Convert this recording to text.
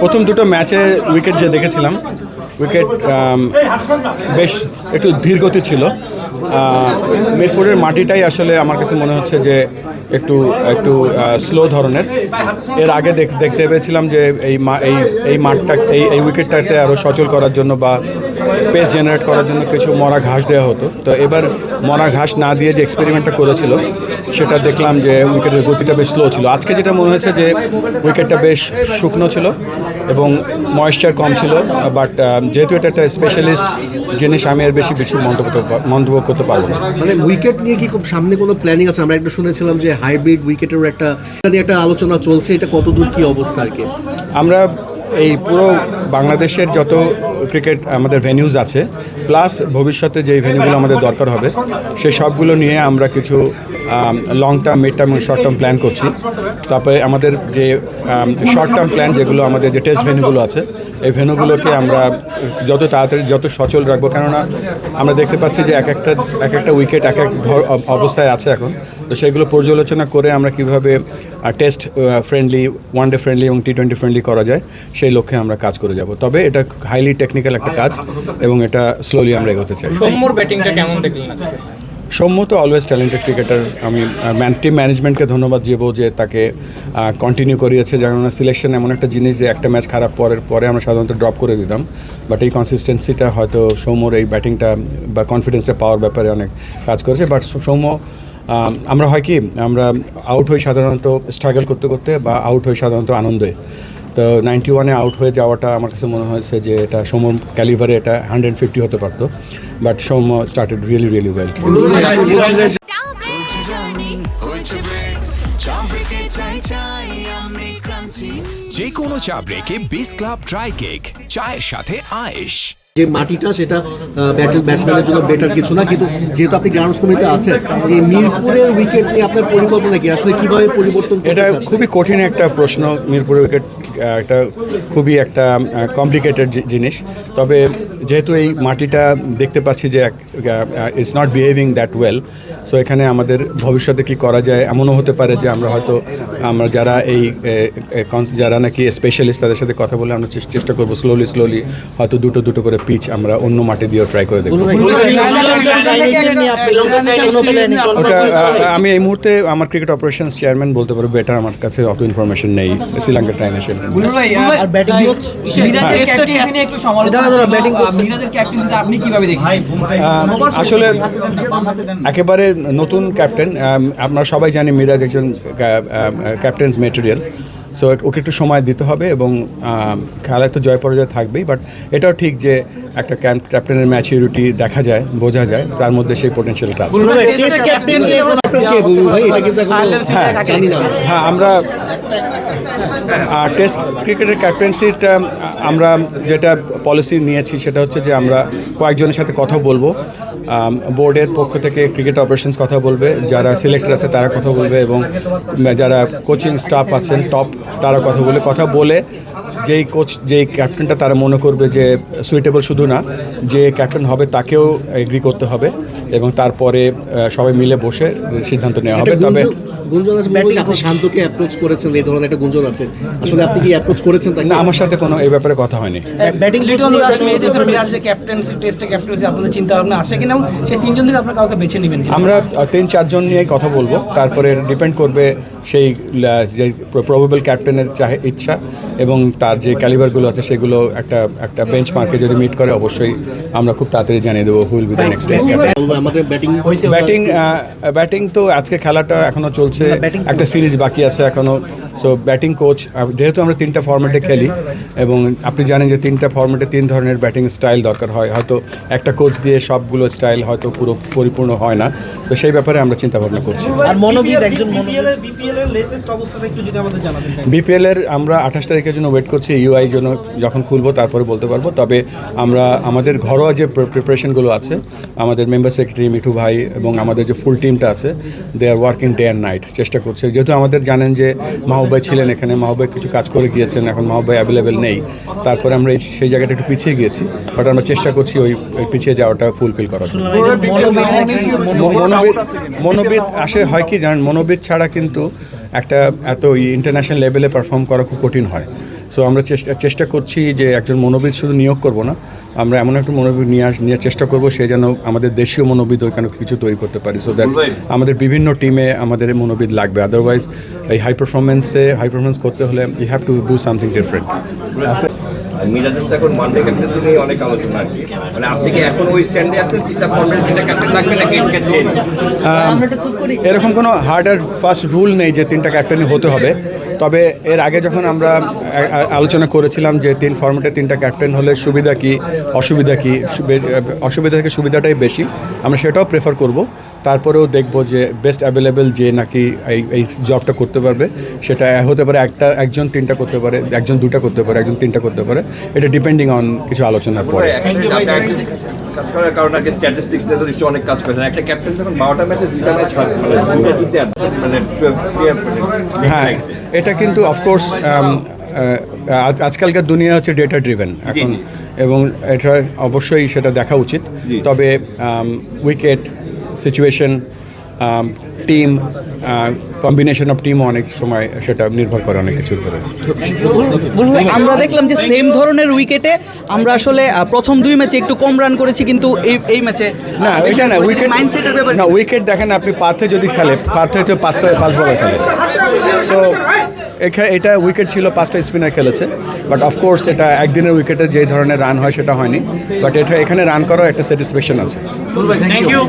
প্রথম দুটো ম্যাচে উইকেট যে দেখেছিলাম, উইকেট বেশ একটু ধীর গতি ছিল। মিরপুরের মাটিটাই আসলে আমার কাছে মনে হচ্ছে যে একটু একটু স্লো ধরনের। এর আগে দেখ- দেখতে পেয়েছিলাম যে এই এই এই মাঠটা, এই এই উইকেটটাতে আরও সচল করার জন্য বা পেস জেনারেট করার জন্য কিছু মরা ঘাস দেওয়া হতো। তো এবার মরা ঘাস না দিয়ে যে এক্সপেরিমেন্টটা করেছিল সেটা দেখলাম যে উইকেটের গতিটা বেশ স্লো ছিল। আজকে যেটা মনে হয়েছে যে উইকেটটা বেশ শুকনো ছিল এবং ময়েশ্চার কম ছিল বাট যেহেতু এটা একটা স্পেশালিস্ট জিনিস আমি এর বেশি বেশি মন্তব্য করতে মন্তব্য করতে পারব না। মানে উইকেট নিয়ে কি খুব সামনে কোনো প্ল্যানিং আছে? আমরা একটা শুনেছিলাম যে হাইব্রিড উইকেটের একটা নিয়ে একটা আলোচনা চলছে এটা কতদূর কি অবস্থা আর কি? আমরা এই পুরো বাংলাদেশের যত ক্রিকেট আমাদের ভেনিউজ আছে প্লাস ভবিষ্যতে যেই ভেনিউগুলো আমাদের দরকার হবে, সে সবগুলো নিয়ে আমরা কিছু লং টার্ম মিড টার্ম এবং শর্ট টার্ম প্ল্যান করছি। তারপরে আমাদের যে শর্ট টার্ম প্ল্যান যেগুলো, আমাদের যে টেস্ট ভেনুগুলো আছে, এই ভেন্যুগুলোকে আমরা যত তাড়াতাড়ি, যত সচল রাখব। কেননা, আমরা দেখতে পাচ্ছি যে এক একটা এক একটা উইকেট এক এক অবস্থায় আছে এখন। তো সেগুলো পর্যালোচনা করে আমরা কীভাবে test friendly one day friendly এবং টি টোয়েন্টি ফ্রেন্ডলি করা যায়, সেই লক্ষ্যে আমরা কাজ করে যাব। তবে এটা হাইলি টেকনিক্যাল একটা কাজ এবং এটা স্লোলি আমরা এগোতে চাই। ব্যাটিংটা কেমন দেখলেন আজকে? সৌম্য তো অলওয়েজ ট্যালেন্টেড ক্রিকেটার আমি ম্যান টিম ম্যানেজমেন্টকে ধন্যবাদ দেবো যে তাকে কন্টিনিউ করিয়েছে যেমন সিলেকশন এমন একটা জিনিস যে একটা ম্যাচ খারাপ পরের, পরে আমরা সাধারণত ড্রপ করে দিতাম। বাট এই কনসিস্টেন্সিটা হয়তো সৌম্যর এই ব্যাটিংটা বা কনফিডেন্সটা পাওয়ার ব্যাপারে অনেক কাজ করেছে। বাট সৌম্য আমরা হয় কি, আমরা আউট হই সাধারণত স্ট্রাগল করতে করতে বা আউট হই সাধারণত আনন্দে। তো নাইনটি ওয়ানে আউট হয়ে যাওয়াটা আমার কাছে মনে হয়েছে যে এটা সম ক্যালিভারে এটা হান্ড্রেড ফিফটি হতে পারতো। বাট সম স্টার্টেড রিয়েলি রিয়েলি ওয়েল যে কোনো চা ব্রেকে বিস ক্লাব ড্রাই কেক চায়ের সাথে আয়েশ। যে মাটিটা সেটা ব্যাটেল ব্যাটসম্যানের জন্য বেটার কিছু না। কিন্তু যেহেতু আপনি গ্রাউন্ডস কমিটিতে আছেন এই মিরপুরের উইকেট নিয়ে আপনার পরিকল্পনা কি? আসলে কীভাবে পরিবর্তন এটা খুবই কঠিন একটা প্রশ্ন। মিরপুরের উইকেট একটা খুবই একটা কমপ্লিকেটেড জিনিস। তবে যেহেতু এই মাটিটা দেখতে পাচ্ছি যে it's not behaving that well so এখানে আমাদের ভবিষ্যতে কি করা যায় এমনও হতে পারে যে আমরা হয়তো আমরা যারা এই যারা নাকি স্পেশালিস্ট তাদের সাথে কথা বলে আমরা চেষ্টা করব স্লোলি স্লোলি হয়তো দুটো দুটো করে পিচ আমরা অন্য মাটি দিয়েও ট্রাই করে দেখব। ওটা আমি এই মুহূর্তে আমার ক্রিকেট অপারেশনস চেয়ারম্যান বলতে পারব বেটার আমার কাছে অত ইনফরমেশন নেই শ্রীলঙ্কা ট্রাইনেশন দেখেন? আসলে একেবারে নতুন ক্যাপ্টেন আমরা সবাই জানি মিরাজ একজন ক্যাপ্টেন্স মেটেরিয়াল সো ওকে একটু সময় দিতে হবে এবং খেলায় তো জয় পরাজয় থাকবেই বাট এটাও ঠিক যে একটা ক্যাপ্টেনের ম্যাচিউরিটি দেখা যায় বোঝা যায় তার মধ্যে সেই পোটেনশিয়ালটা আছে। এখনও হ্যাঁ হ্যাঁ আমরা টেস্ট ক্রিকেটের ক্যাপ্টেন্সিটা আমরা যেটা পলিসি নিয়েছি সেটা হচ্ছে যে আমরা কয়েকজনের সাথে কথা বলব। বোর্ডের পক্ষ থেকে ক্রিকেট অপারেশনস কথা বলবে, যারা সিলেক্টর আছে তারা কথা বলবে এবং যারা কোচিং স্টাফ আছেন টপ তারা কথা বলে কথা বলে যেই কোচ যেই ক্যাপ্টেনটা তারা মনে করবে যে সুইটেবল শুধু না, যে ক্যাপ্টেন হবে তাকেও এগ্রি করতে হবে। এবং তারপরে সবাই মিলে বসে সিদ্ধান্ত নেওয়া হবে। তবে গুঞ্জন- গুঞ্জন আছে আপনি শান্তকে অ্যাপ্রোচ করেছেন এই ধরনের একটা গুঞ্জন আছে। আসলে আপনি কি অ্যাপ্রোচ করেছেন না আমার সাথে কোনো এই ব্যাপারে কথা হয়নি। ব্যাটিং লিটন দাস মেয়েদের মিরাজ যে ক্যাপ্টেন্সি টেস্টে ক্যাপ্টেন্সি আপনাদের চিন্তা ভাবনা আছে কিনা সেই তিনজন থেকে আপনারা কাউকে বেছে নেবেন আমরা তিন চারজন নিয়ে কথা বলব। তারপরে ডিপেন্ড করবে সেই যে প্রবেবল ক্যাপ্টেনের চাহে ইচ্ছা এবং তার যে ক্যালিবারগুলো আছে সেগুলো একটা একটা বেঞ্চ মার্কে যদি মিট করে অবশ্যই আমরা খুব তাড়াতাড়ি জানিয়ে দেবো who'll be the next captain batting batting batting তো আজকে খেলাটা এখনও চলছে একটা সিরিজ বাকি আছে এখনও। সো ব্যাটিং কোচ যেহেতু আমরা তিনটা ফর্মেটে খেলি এবং আপনি জানেন যে তিনটা ফর্মেটে তিন ধরনের ব্যাটিং স্টাইল দরকার হয়। হয়তো একটা কোচ দিয়ে সবগুলো স্টাইল হয়তো পুরো পরিপূর্ণ হয় না। তো সেই ব্যাপারে আমরা চিন্তা ভাবনা করছি। আর মনোবিদ একজন বিপিএল এর বিপিএল এর লেটেস্ট অবস্থাটা একটু যদি আমাদের জানাতেন বিপিএল এর আমরা আঠাশ তারিখের জন্য ওয়েট করছি ইউআই জন্য যখন খুলবো তারপরে বলতে পারব। তবে আমরা আমাদের ঘরোয়া যে প্রিপারেশনগুলো আছে আমাদের মেম্বার সেক্রেটারি মিঠু ভাই এবং আমাদের যে ফুল টিমটা আছে they are working day and night চেষ্টা করছে। যেহেতু আমাদের জানেন যে মাহবুব মাহবাই ছিলেন এখানে মাহবাই কিছু কাজ করে গিয়েছেন এখন মাহবাই অ্যাভেলেবেল নেই। তারপরে আমরা এই- সেই জায়গাটা একটু পিছিয়ে গিয়েছি বাট আমরা চেষ্টা করছি ওই ওই পিছিয়ে যাওয়াটা ফুলফিল করার মনোবিদ মনোবিদ আসে হয় কি জানেন মনোবিদ ছাড়া কিন্তু একটা এত ইন্টারন্যাশনাল লেভেলে পারফর্ম করা খুব কঠিন হয়। সো আমরা চেষ্টা চেষ্টা করছি যে একজন মনোবিদ শুধু নিয়োগ করব না আমরা এমন একটা মনোবিদ নিয়ে আস নিয়ে চেষ্টা করব সে যেন আমাদের দেশীয় মনোবিদ ওইখানে কিছু তৈরি করতে পারি। সো দ্যাট আমাদের বিভিন্ন টিমে আমাদের মনোবিদ লাগবে। আদারওয়াইজ এই হাই পারফরমেন্সে হাই পারফরমেন্স করতে হলে you have to do something different মিরাজের তো এখন মানডে ক্যাপ্টেন্সি নিয়ে অনেক আলোচনা আর কি। মানে আপনি কি এখন ওই স্ট্যান্ডে আছেন তিনটা ফর্মের তিনটা ক্যাপ্টেন লাগবে নাকি এরকম কোনো হার্ড আর ফার্স্ট রুল নেই যে তিনটা ক্যাপ্টেনই হতে হবে। তবে এর আগে যখন আমরা আলোচনা করেছিলাম যে তিন ফর্মেটে তিনটা ক্যাপ্টেন হলে সুবিধা কি, অসুবিধা কি অসুবিধা থেকে সুবিধাটাই বেশি, আমরা সেটাও প্রেফার করব। তারপরেও দেখব যে বেস্ট অ্যাভেলেবেল যে নাকি এই এই জবটা করতে পারবে, সেটা হতে পারে একটা, একজন তিনটা করতে পারে, একজন দুটা করতে পারে, একজন তিনটা করতে পারে। এটা ডিপেন্ডিং অন কিছু আলোচনার পরে। করার কারণ আগে স্ট্যাটিস্টিক্স নিয়ে তো নিশ্চয়ই অনেক কাজ করেছেন একটা ক্যাপ্টেন যখন বারোটা ম্যাচে দুইটা ম্যাচ হয় মানে দুইটা মানে হ্যাঁ এটা কিন্তু অফকোর্স আজকালকার দুনিয়া হচ্ছে ডেটা ড্রিভেন এখন এবং এটা অবশ্যই সেটা দেখা উচিত। তবে wicket situation team combination of team অনেক সময় সেটা নির্ভর করে অনেক কিছুর উপরে। আমরা দেখলাম যে সেম ধরনের উইকেটে আমরা আসলে প্রথম দুই ম্যাচে একটু কম রান করেছি কিন্তু এই এই ম্যাচে না এটা না উইকেট মাইন্ডসেটের ব্যাপার না উইকেট দেখেন আপনি পার্থে যদি খেলে পার্থে তো পাঁচটা পাঁচ বলে খেলে। সো এখানে এটা উইকেট ছিল পাঁচটা স্পিনার খেলেছে। বাট অফকোর্স এটা একদিনের উইকেটে যে ধরনের রান হয় সেটা হয়নি। বাট এটা এখানে রান করার একটা স্যাটিসফ্যাকশন আছে। Thank you